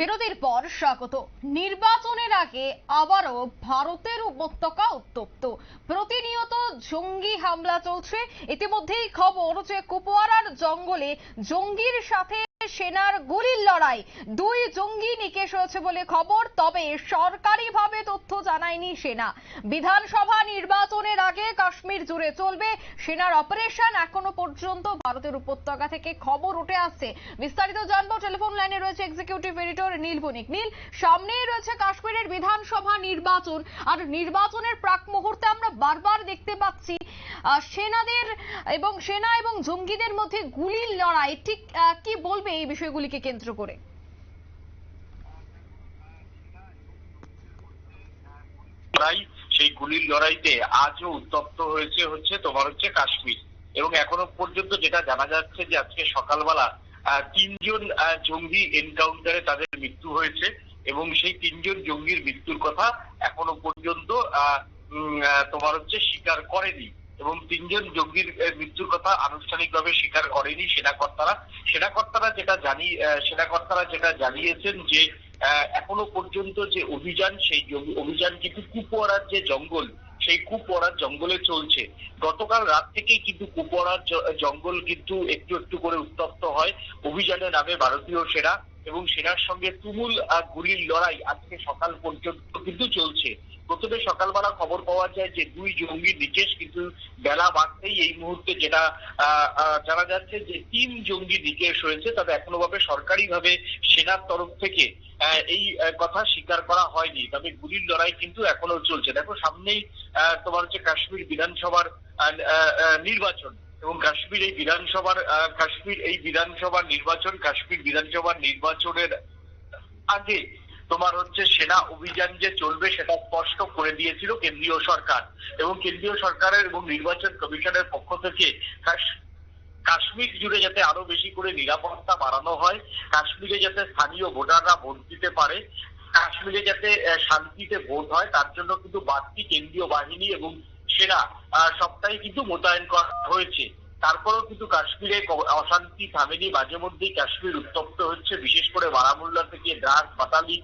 বিরতির পর স্বাগত। নির্বাচনের আগে আবারও ভারতের উপত্যকা উত্তপ্ত। প্রতিনিয়ত জঙ্গি হামলা চলছে। ইতিমধ্যেই খবর যে কুপওয়ারার জঙ্গলে জঙ্গির সাথে সেনার গুলির লড়াই। দুই জঙ্গি নিকেশ হয়েছে বলে খবর, তবে সরকারিভাবে তথ্য জানায়নি সেনা। বিধানসভা নির্বাচনের আগে কাশ্মীর জুড়ে চলবে সেনার অপারেশন। এখনও পর্যন্ত ভারতের উপত্যকা থেকে খবর উঠে আসছে। বিস্তারিত জানব, টেলিফোন লাইনে রয়েছে এক্সিকিউটিভ এডিটর নীল বণিক। নীল, সামনেই রয়েছে কাশ্মীরের বিধানসভা নির্বাচন। আর নির্বাচনের প্রাক মুহূর্তে আমরা বারবার দেখতে পাচ্ছি সেনাদের এবং সেনা এবং জঙ্গিদের মধ্যে গুলির লড়াই। ঠিক কি বলবে এই বিষয়গুলিকে কেন্দ্র করে। সেই গুলির লড়াইতে আজও উত্তপ্ত হয়েছে হচ্ছে তোমার হচ্ছে কাশ্মীর। এবং এখনও পর্যন্ত যেটা জানা যাচ্ছে যে আজকে সকালবেলা তিনজন জঙ্গি এনকাউন্টারে তাদের মৃত্যু হয়েছে এবং সেই তিনজন জঙ্গির মৃত্যুর কথা এখনও পর্যন্ত তোমার হচ্ছে স্বীকার করেনি। এবং তিনজন জঙ্গির মৃত্যুর কথা আনুষ্ঠানিকভাবে স্বীকার করেনি সেনাকর্তারা। সেনাকর্তারা যেটা জানি সেনাকর্তারা যেটা জানিয়েছেন যে এখনও পর্যন্ত যে অভিযান, সেই অভিযান কিন্তু কুপওয়ারার যে জঙ্গল, সেই কুপওয়ারার জঙ্গলে চলছে। গতকাল রাত থেকেই কিন্তু কুপওয়ারার জঙ্গল কিন্তু একটু একটু করে উত্তপ্ত হয়। অভিযানের নামে ভারতীয় সেনা এবং সেনার সঙ্গে তুমুল গুলির লড়াই আজকে সকাল পর্যন্ত কিন্তু চলছে। প্রথমে সকালবেলা খবর পাওয়া যায় যে দুই জঙ্গি নিকেশ কিন্তু বেলা বাড়তেই এই মুহূর্তে যেটা জানা যাচ্ছে যে তিন জঙ্গি নিকেশ হয়েছে তবে এখনও ভাবে সরকারিভাবে সেনার তরফ থেকে এই কথা স্বীকার করা হয়নি। তবে গুলির লড়াই কিন্তু এখনও চলছে। দেখো সামনেই তোমার হচ্ছে কাশ্মীর বিধানসভার নির্বাচন। এবং কাশ্মীর এই বিধানসভার কাশ্মীর এই বিধানসভার নির্বাচন, কাশ্মীর বিধানসভার নির্বাচনের আগে তোমার হচ্ছে সেনা অভিযান যে চলবে সেটা স্পষ্ট করে দিয়েছিল কেন্দ্রীয় সরকার এবং কেন্দ্রীয় সরকারের এবং নির্বাচন কমিশনের পক্ষ থেকে কাশ- কাশ্মীর জুড়ে যাতে আরও বেশি করে নিরাপত্তা বাড়ানো হয়, কাশ্মীরে যাতে স্থানীয় ভোটাররা ভোট দিতে পারে, কাশ্মীরে যাতে শান্তিতে ভোট হয়, তার জন্য কিন্তু বাড়তি কেন্দ্রীয় বাহিনী এবং সেনা সবটাই কিন্তু মোতায়েন করা হয়েছে। তারপরেও কিন্তু কাশ্মীরে অশান্তি থামেনি, মাঝে মধ্যেই কাশ্মীর উত্তপ্ত হচ্ছে, বিশেষ করে বারামুল্লা থেকে দ্রাস পাতালি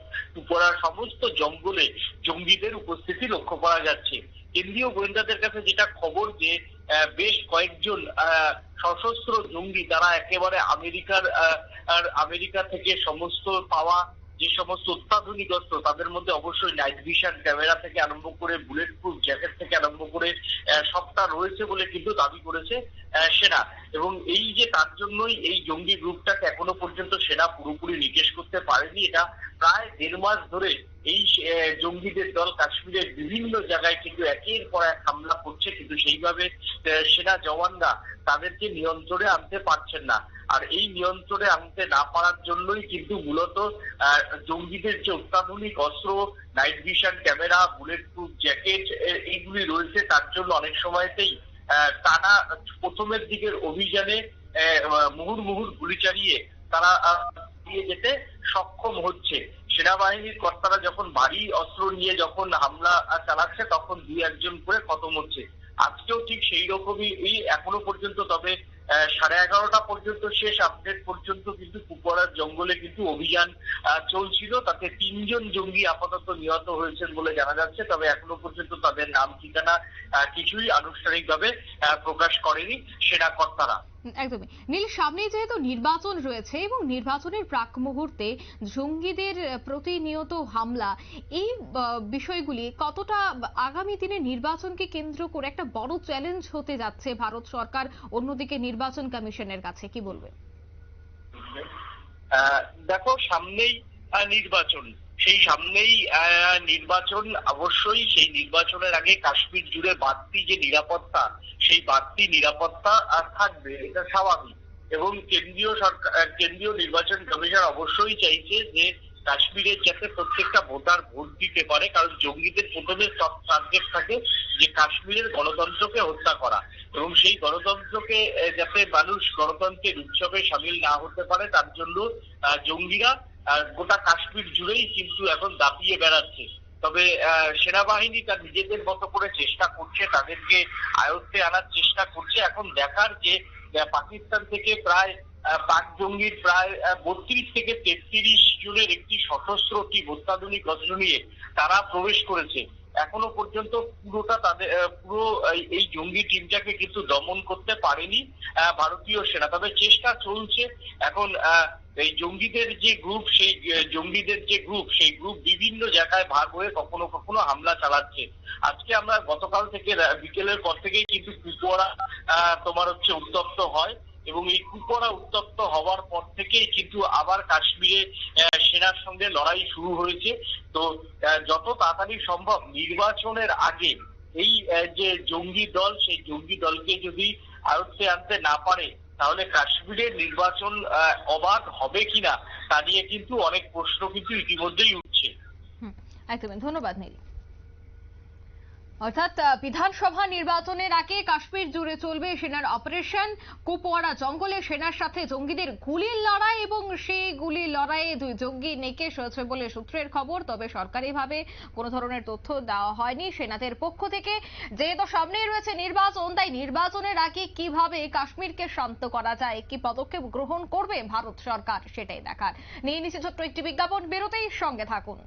উপরার সমস্ত জঙ্গলে জঙ্গিদের উপস্থিতি লক্ষ্য করা যাচ্ছে। কেন্দ্রীয় গোয়েন্দাদের কাছে যেটা খবর যে বেশ কয়েকজন সশস্ত্র জঙ্গি, তারা একেবারে আমেরিকার আমেরিকা থেকে সমস্ত পাওয়া যে সমস্ত অত্যাধুনিক অস্ত্র, তাদের মধ্যে অবশ্যই নাইট ভিশন ক্যামেরা থেকে আরম্ভ করে বুলেট প্রুফ জ্যাকেট থেকে আরম্ভ করে সবটা রয়েছে বলে কিন্তু দাবি করেছে সেনা। এবং এই যে তার জন্যই এই জঙ্গি গ্রুপটাকে এখনও পর্যন্ত সেনা পুরোপুরি নিকেশ করতে পারেনি, এটা প্রায় দেড় মাস ধরে এই জঙ্গিদের দল কাশ্মীরের বিভিন্ন জায়গায় কিন্তু একের পর এক হামলা করছে, কিন্তু সেইভাবে সেনা জওয়ানরা তাদেরকে নিয়ন্ত্রণে আনতে পারছেন না। আর এই নিয়ন্ত্রণে আনতে না পারার জন্যই কিন্তু মূলত জঙ্গিদের যে অত্যাধুনিক অস্ত্র, night vision camera bullet proof jacket এইগুলি রয়েছে, তার জন্য অনেক সময়তেই টানা প্রথমের দিকের অভিযানে মুহুর মুহুর গুলি চালিয়ে তারা দিয়ে যেতে সক্ষম হচ্ছে। সেনাবাহিনীর কর্তারা যখন ভারী অস্ত্র নিয়ে যখন হামলা চালাচ্ছে, তখন দুই একজন করে খতম হচ্ছে। আজকেও ঠিক সেই রকমই এই এখনও পর্যন্ত, তবে সাড়ে এগারোটা পর্যন্ত শেষ আপডেট পর্যন্ত কিন্তু কুপড়ার জঙ্গলে কিন্তু অভিযান চলছিল। তাতে তিনজন জঙ্গি আপাতত নিহত হয়েছেন বলে জানা যাচ্ছে, তবে এখনও পর্যন্ত তাদের নাম ঠিকানা কিছুই আনুষ্ঠানিকভাবে প্রকাশ করেনি সেনা কর্তারা একদমই। নীল সামনে যেহেতু নির্বাচন রয়েছে এবং নির্বাচনের প্রাক মুহূর্তে জঙ্গিদের প্রতিনিয়ত হামলা, এই বিষয়গুলি কতটা আগামী দিনে নির্বাচনকে কেন্দ্র করে একটা বড় চ্যালেঞ্জ হতে যাচ্ছে ভারত সরকার অন্যদিকে নির্বাচন কমিশনের কাছে, কি বলবে দেখো সামনেই নির্বাচন। সেই সামনেই নির্বাচন, অবশ্যই সেই নির্বাচনের আগে কাশ্মীর জুড়ে বাড়তি যে নিরাপত্তা, সেই বাড়তি নিরাপত্তা থাকবে, এটা স্বাভাবিক। এবং কেন্দ্রীয় সরকার কেন্দ্রীয় নির্বাচন কমিশন অবশ্যই চাইছে যে কাশ্মীরের যাতে প্রত্যেকটা ভোটার ভোট দিতে পারে, কারণ জঙ্গিদের প্রথমে টার্গেট থাকে যে কাশ্মীরের গণতন্ত্রকে হত্যা করা। এবং সেই গণতন্ত্রকে যাতে মানুষ গণতন্ত্রের উৎসবে সামিল না হতে পারে, তার জন্য জঙ্গিরা গোটা কাশ্মীর জুড়েই কিন্তু এখন দাপিয়ে বেড়াচ্ছে। তবে সেনাবাহিনী তার নিজেদের মতো করে চেষ্টা করছে, তাদেরকে আয়ত্তে আনার চেষ্টা করছে। এখন দেখার যে পাকিস্তান থেকে প্রায় পাক জঙ্গির প্রায় বত্রিশ থেকে তেত্রিশ জনের একটি সশস্ত্র টিম, অত্যাধুনিক অস্ত্র নিয়ে তারা প্রবেশ করেছে। এখনও পর্যন্ত পুরোটা তাদের পুরো এই- জঙ্গি টিমটাকে কিন্তু দমন করতে পারেনি ভারতীয় সেনা। তবে চেষ্টা চলছে, এখন এই জঙ্গিদের যে গ্রুপ সেই জঙ্গিদের যে গ্রুপ সেই গ্রুপ বিভিন্ন জায়গায় ভাগ হয়ে কখনো কখনো হামলা চালাচ্ছে। আজকে আমরা গতকাল থেকে বিকেলের পর থেকেই কিন্তু আহ, তোমার হচ্ছে উত্তপ্ত হয় এবং এই কুপোরা উত্তপ্ত হওয়ার পর থেকেই কিন্তু আবার কাশ্মীরে সেনার সঙ্গে লড়াই শুরু হয়েছে। তো যত তাড়াতাড়ি সম্ভব নির্বাচনের আগে এই যে জঙ্গি দল সেই জঙ্গি দলকে যদি আয়ত্তে আনতে না পারে তাহলে কাশ্মীরের নির্বাচন অবাধ হবে কিনা তা নিয়ে কিন্তু অনেক প্রশ্ন কিন্তু ইতিমধ্যেই উঠছে। একদমই ধন্যবাদ, নীল। অর্থাৎ বিধানসভা নির্বাচনের আগে কাশ্মীর জুড়ে চলবে সেনার অপারেশন। কুপওয়ারা জঙ্গলে সেনার সাথে জঙ্গিদের গুলির লড়াই এবং সেই গুলির লড়াইয়ে দুই জঙ্গি নিকেশ হয়েছে বলে সূত্রের খবর। তবে সরকারিভাবে কোনো ধরনের তথ্য দেওয়া হয়নি সেনাদের পক্ষ থেকে। যেহেতু সামনেই রয়েছে নির্বাচন, তাই নির্বাচনের আগে কীভাবে কাশ্মীরকে শান্ত করা যায়, কি পদক্ষেপ গ্রহণ করবে ভারত সরকার সেটাই দেখার। নিয়ে নিচ্ছে ছোট্ট একটি বিজ্ঞাপন বেরোতেই সঙ্গে থাকুন।